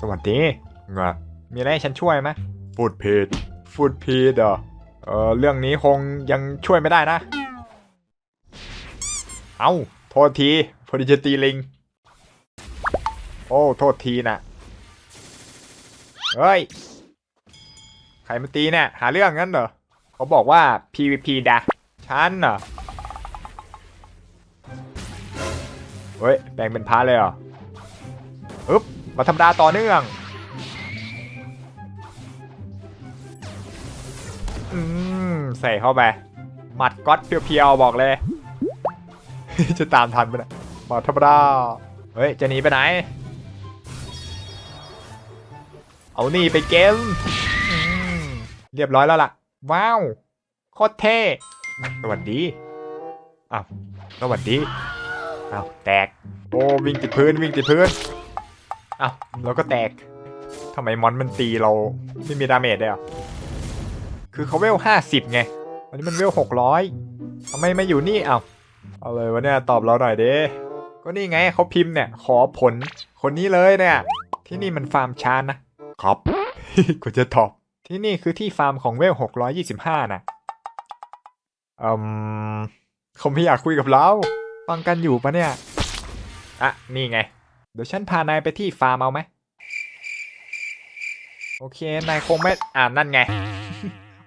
สวัสดีงะมีอะไรให้ฉันช่วยไหมฟูดพีดฟูดพีดเหรอเออเรื่องนี้คงยังช่วยไม่ได้นะ เอา้าโทษทีพอดีจะตีลิง โอ้โทษทีนะเฮ้ย ใครมาตีเนี่ย หาเรื่องงั้นเหรอ เขาบอกว่า PVP ดะฉันเหรอเฮ้ยแบ่งเป็นพาร์ทเลยเหรออึ๊บ มาธรรมดาต่อเนื่องอืมใส่เข้าไปหมัดก๊อตเพียวๆบอกเลย จะตามทันไปนะมาธรรมดาเฮ้ย จะหนีไปไหน เอานี่ไปเกมมเรียบร้อยแล้วล่ะ ว้าว โคตรเท่ สวัสดี อ้าว สวัสดี อ้าว แตก โอ้ วิ่งติดพื้น วิ่งติดพื้น อ้าวแล้วก็แตกทำไมมอนมันตีเราไม่มีดาเมจเลยอะคือเขาเวลห้าสิบไง อันนี้มันเวลหกร้อยทำไมมาอยู่นี่อ้าวเอาเลยวะเนี่ยตอบเราหน่อยเด้ก็นี่ไงเขาพิมพ์เนี่ย ขอผลคนนี้เลยเนี่ย ที่นี่มันฟาร์มชานนะครับกูจะตอบ ที่นี่คือที่ฟาร์มของเวลหกร้อยยี่สิบห้านะอืมเขาไม่อยากคุยกับเรา ฟังกันอยู่ปะเนี่ย อะ นี่ไง เดี๋ยวฉันพานายไปที่ฟาร์มเอาไหม โอเค นายคงไม่ อ่านั่นไง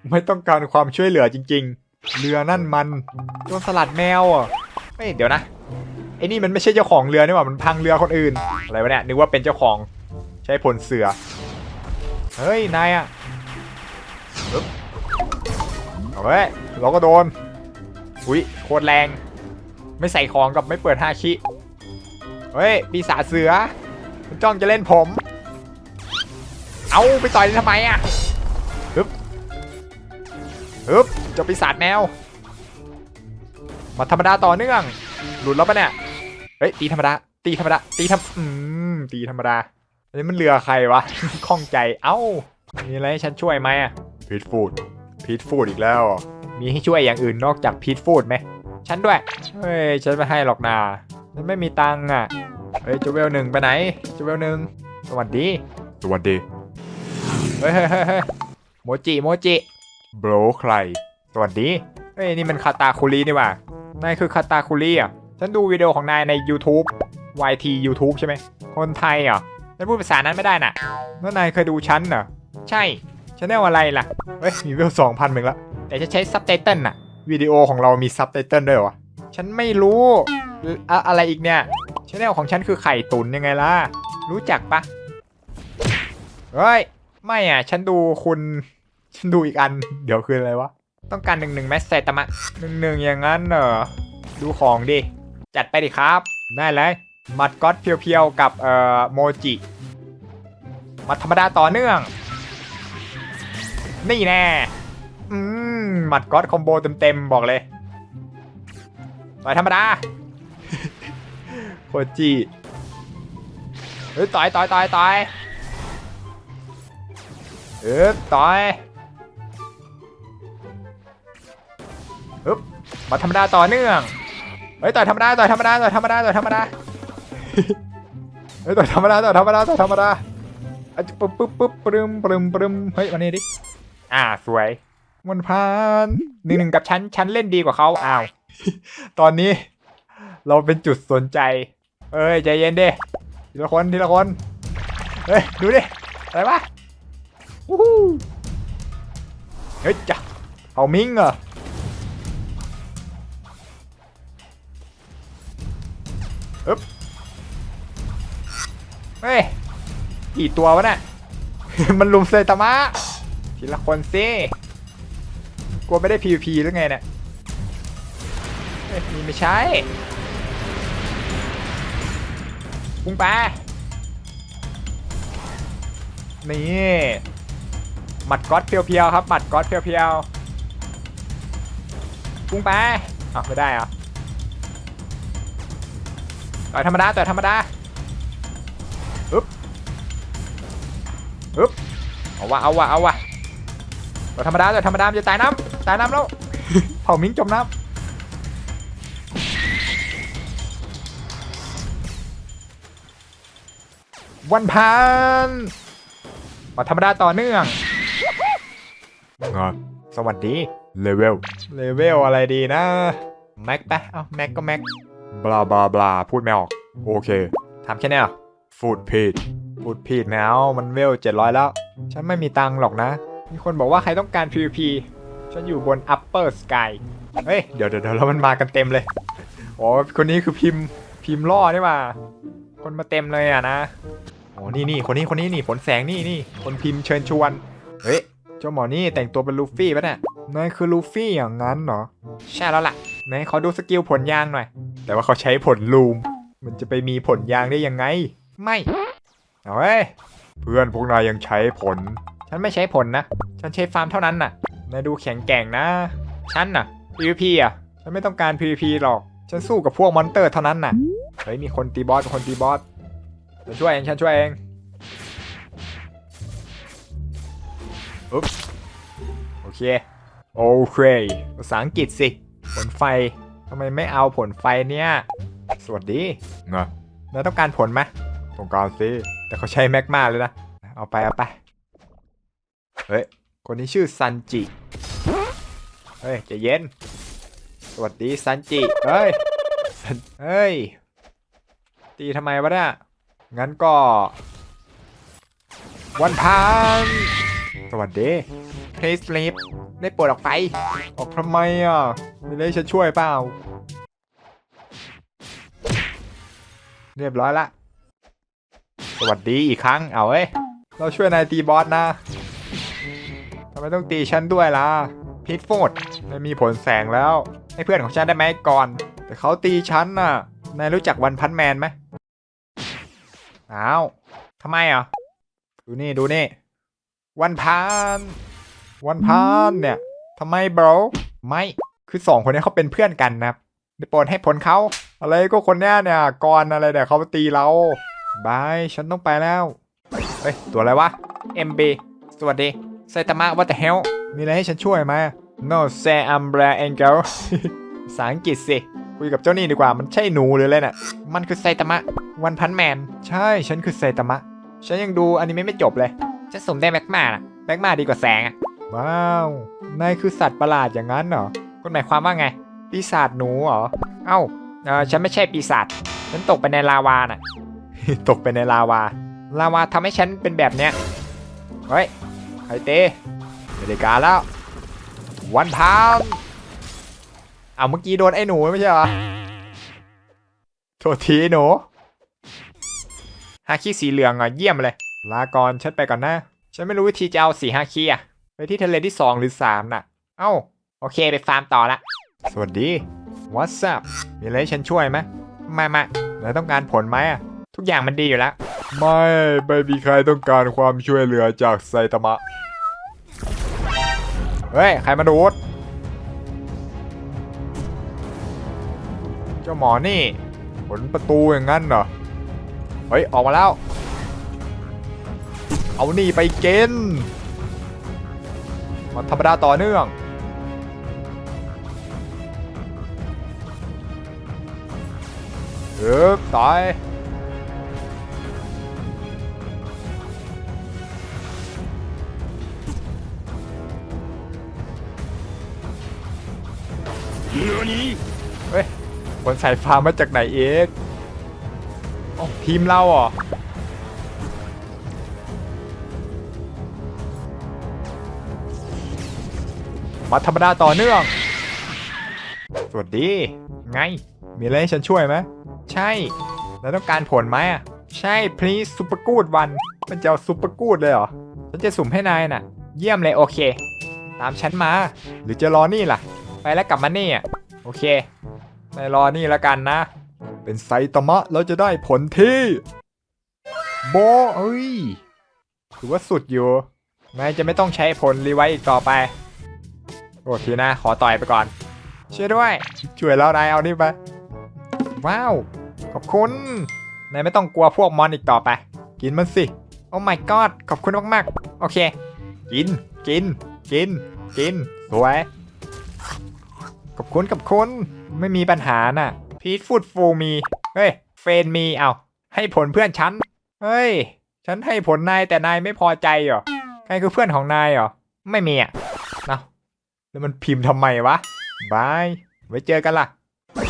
ไม่ต้องการความช่วยเหลือจริง ๆ เรือนั่นมันโดนสลัดแมวอะเฮ้ยเดี๋ยวนะ ไอ้นี่มันไม่ใช่เจ้าของเรือนี่หว่า มันพังเรือคนอื่น อะไรวะเนี่ย นึกว่าเป็นเจ้าของ ใช้ผลเสือ เฮ้ย นายอะปึ๊บเอาเว้ยเราก็โดน อุ้ยโคตรแรง ไม่ใส่ของกับไม่เปิดฮาคิ เฮ้ย ปีศาจเสือ มันจ้องจะเล่นผม เอาไปต่อยทำไมอะฮึบฮึบเจ้าปีศาจแมว มาธรรมดาต่อเนื่อง หลุดแล้วปะเนี่ย เฮ้ย ตีธรรมดา ตีธรรมดา ตีธรรมอืม ตีธรรมดาอันนี้มันเรือใครวะ ข้องใจ เอ้า มีอะไรให้ฉันช่วยไหมอะพีทฟูดพีทฟูดอีกแล้ว มีให้ช่วยอย่างอื่นนอกจากพีทฟูดไหม ฉันด้วย เฮ้ย ฉันไม่ให้หรอกนา ฉันไม่มีตังค์อะ เฮ้ยจูเวลหนึ่งไปไหนจูเวลหนึ่งสวัสดี สวัสดี เฮ้ยเฮ้ยเฮ้ยเฮ้ยโมจิโมจิโบรใคร สวัสดี เฮ้ยนี่มันคาตาคุรีนี่หว่านายคือคาตาคุรีอะ ฉันดูวิดีโอของนายใน YouTube YT YouTube ใช่ไหม คนไทยเหรอะนายพูดภาษานั้นไม่ได้น่ะแล้วนายเคยดูฉันเหรอ ใช่ชแนลอะไรล่ะ เฮ้ย มีเวลสองพันมึงละ แต่จะใช้ซับไตเติลน่ะ วิดีโอของเรามีซับไตเติลด้วยเหรอวะฉันไม่รู้ อะอะไรอีกเนี่ยชแนลของฉันคือไข่ตุนยังไงล่ะ รู้จักปะเฮ้ย ไม่อะ ฉันดูคุณ ฉันดูอีกอัน เดี๋ยวคืออะไรวะ ต้องการหนึ่งหนึ่งแมสเซตมะหนึ่งหนึ่งอย่างนั้นเหรอ ดูของดิ จัดไปดิครับ ได้เลยมัดก๊อตเพียวๆ กับเอ่อโมจิ มัดธรรมดาต่อเนื่อง นี่แน่ อืม มัดก๊อตคอมโบเต็มๆ บอกเลยต่อยธรรมดา โคจิเฮ้ยต่อยต่อยต่อยต่อยเออต่อยฮึบมาธรรมดาต่อเนื่องเฮ้ยต่อยธรรมดาต่อยธรรมดาต่อยธรรมดาต่อยธรรมดาเฮ้ยต่อยธรรมดาต่อยธรรมดาต่อยธรรมดาอะปึ๊บปึ๊บปึ๊บปรึมปรึมปรึมเฮ้ยมานี่ดิอ่าสวยมันพานหนึ่งหนึ่งกับฉันฉันเล่นดีกว่าเขาอ้าวตอนนี้ เราเป็นจุดสนใจ เอ้ยใจเย็นดิทีละคนทีละคนเฮ้ยดูดิอะไรวะวู้ฮู้เฮ้ยจ้ะเอามิงเหรออึ๊บเฮ้ยกี่ตัววะเนี่ยมันลุมเซตามะทีละคนสิกลัวไม่ได้ PVP หรือไงเนี่ยเอ้ยนี่ไม่ใช่ ปุ้งปลานี่หมัดก๊อตเพียวๆครับหมัดก๊อตเพียวๆปุ้งปลาอ้าวไม่ได้เหรอต่อยธรรมดาต่อยธรรมดาอึ๊บอึ๊บเอาวะเอาวะเอาวะตัวธรรมดาตัวธรรมดามันจะตายน้ำตายน้ำแล้วเผามิ้งจมน้ำ วันพันมาธรรมดาต่อเนื่องงอสวัสดี เลเวล เลเวลอะไรดีนะ แม็กปะเอ้าแม็กก็แม็ก บลาบลาบลาพูดไม่ออก โอเคทำแค่นี้เหรอฟูดพีดฟูดพีดแมวมันเวลเจ็ดร้อยแล้ว ฉันไม่มีตังค์หรอกนะ มีคนบอกว่าใครต้องการ PVP ฉันอยู่บน Upper Sky เฮ้ย เดี๋ยวเดี๋ยวเดี๋ยวแล้วมันมากันเต็มเลยอ๋อคนนี้คือพิมพ์พิมพ์ล่อนี่หว่าคนมาเต็มเลยอะนะโอ้นี่นี่คนนี้คนนี้นี่ฝนแสงนี่นี่คนพิมพ์เชิญชวน เฮ้ย เจ้าหมอนี่แต่งตัวเป็นลูฟี่ปะเนี่ยนายคือลูฟี่อย่างนั้นเหรอ ใช่แล้วล่ะไหนขอดูสกิลผลยางหน่อย แต่ว่าเขาใช้ผลลูม มันจะไปมีผลยางได้ยังไง ไม่ เอาเว้ย เพื่อนพวกนายยังใช้ผล ฉันไม่ใช้ผลนะ ฉันใช้ฟาร์มเท่านั้นน่ะ นายดูแข็งแกร่งนะ ฉันน่ะ PVP อะ ฉันไม่ต้องการ PVP หรอก ฉันสู้กับพวกมอนเตอร์เท่านั้นน่ะ เฮ้ยมีคนตีบอสมีคนตีบอส ฉันช่วยเองฉันช่วยเองอุ๊บโอเค โอเคภาษาอังกฤษสิ ผลไฟทำไมไม่เอาผลไฟเนี่ย สวัสดีไงนายต้องการผลไหมต้องการสิ แต่เขาใช้แม็กมาเลยนะ เอาไปเอาไป เฮ้ย คนนี้ชื่อซันจิ เฮ้ยใจะเย็น สวัสดีซันจิ เฮ้ยซันเฮ้ย ตีทำไมวะเนี่ย งั้นก็ วันพันสวัสดี Please leave ได้ปรดออกไป ออกทำไมอะมีอะได้ฉันช่วยเปล่า เรียบร้อยละ สวัสดีอีกครั้ง เอาเอ้ย เราช่วยนายตีบอสนะทำไมต้องตีฉันด้วยล่ะพิทโฟดไม่มีผลแสงแล้ว ให้เพื่อนของฉันได้ไหมก่อน แต่เขาตีฉันน่ะ นายรู้จักวันพันแมนไหม อ้าวทำไมอะดูนี่ดูนี่ วันพันวันพันเนี่ยทำไม bro ไม่คือสองคนนี้เขาเป็นเพื่อนกันนะครับได้โปรดให้ผลเขาอะไรก็คนเนี้ยเนี่ยก่อนอะไรเนี่ยเขาตีเราบายฉันต้องไปแล้วเฮ้ยตัวอะไรวะ MB สวัสดีไซตามะ what the hell มีอะไรให้ฉันช่วยไหม No say umbrella angel ภาษาอังกฤษสิ คุยกับเจ้านี่ดีกว่า มันใช่หนูหรืออะไรน่ะ มันคือไซตามะ วันพันแมน ใช่ ฉันคือไซตามะ ฉันยังดูอนิเมะไม่จบเลย ฉันสุ่มได้แม็กมาน่ะแม็กมาดีกว่าแสงอะว้าว นายคือสัตว์ประหลาดอย่างนั้นเหรอ คุณหมายความว่าไง ปีศาจหนูเหรอ เอ้าเออฉันไม่ใช่ปีศาจ ฉันตกไปในลาวาน่ะ ตกไปในลาวา ลาวาทำให้ฉันเป็นแบบเนี้ย เฮ้ยไคเต้ไม่ได้การแล้ว วันพัน เอาเมื่อกี้โดนไอ้หนูไม่ใช่เหรอโทษทีหนูฮาคิสีเหลืองอะเยี่ยมเลย ลาก่อนฉันไปก่อนนะ ฉันไม่รู้วิธีจะเอาสีฮาคิอะ ไปที่ทะเลที่สองหรือสามน่ะ เอ้า โอเคไปฟาร์มต่อละ สวัสดี What's up มีอะไรให้ฉันช่วยไหมไม่ไม่นายต้องการผลไหมอะ ทุกอย่างมันดีอยู่แล้ว ไม่ไม่มีใครต้องการความช่วยเหลือจากไซตามะ เฮ้ย ใครมาดูด จ้าหมอนี่ผลประตูอย่างนั้นเหรอ เฮ้ย ออกมาแล้ว เอานี่ไปเกณฑ์มาธรรมดาต่อเนื่อง เออตายเฮ้ย คนใส่ฟ้ามาจากไหนเอกอ๋อทีมเราเหรอมาธรรมดาต่อเนื่อง สวัสดี ไง มีอะไรให้ฉันช่วยไหม ใช่ แล้วต้องการผลไหมอะ ใช่ please super good one มันจะเอา super good เลยเหรอ ฉันจะสุ่มให้นายน่ะ เยี่ยมเลยโอเค ตามฉันมา หรือจะรอนี่ล่ะ ไปแล้วกลับมานี่อะ โอเค นรอนี่แล้วกันนะ เป็นไซตามะเราจะได้ผลที่โบเอ้ยถือว่าสุดอยู่นายจะไม่ต้องใช้ผลรีไวอีกต่อไป โอ้ทีนะ ขอต่อยไปก่อน ช่วยด้วย ช่วยแล้วนายเอานี่ไป ว้าว ขอบคุณ นายไม่ต้องกลัวพวกมอนอีกต่อไป กินมันสิ โอ้ my god ขอบคุณมากๆ โอเค กิน กิน กิน กิน สวย ขอบคุณขอบคุณ ไม่มีปัญหาน่ะ พีทฟูดฟูมี เฮ้ย เฟนมี เอาให้ผลเพื่อนฉัน เฮ้ย ฉันให้ผลนายแต่นายไม่พอใจเหรอ ใครคือเพื่อนของนายเหรอ ไม่มีอะเนาะแล้วมันพิมพ์ทำไมวะ บาย ไว้เจอกันล่ะ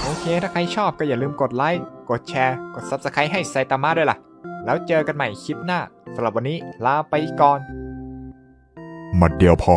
โอเค ถ้าใครชอบก็อย่าลืมกดไลค์ กดแชร์ กด Subscribe ให้ไซตามะด้วยล่ะ แล้วเจอกันใหม่คลิปหน้าสำหรับวันนี้ลาไปก่อน หมัดเดียวพอ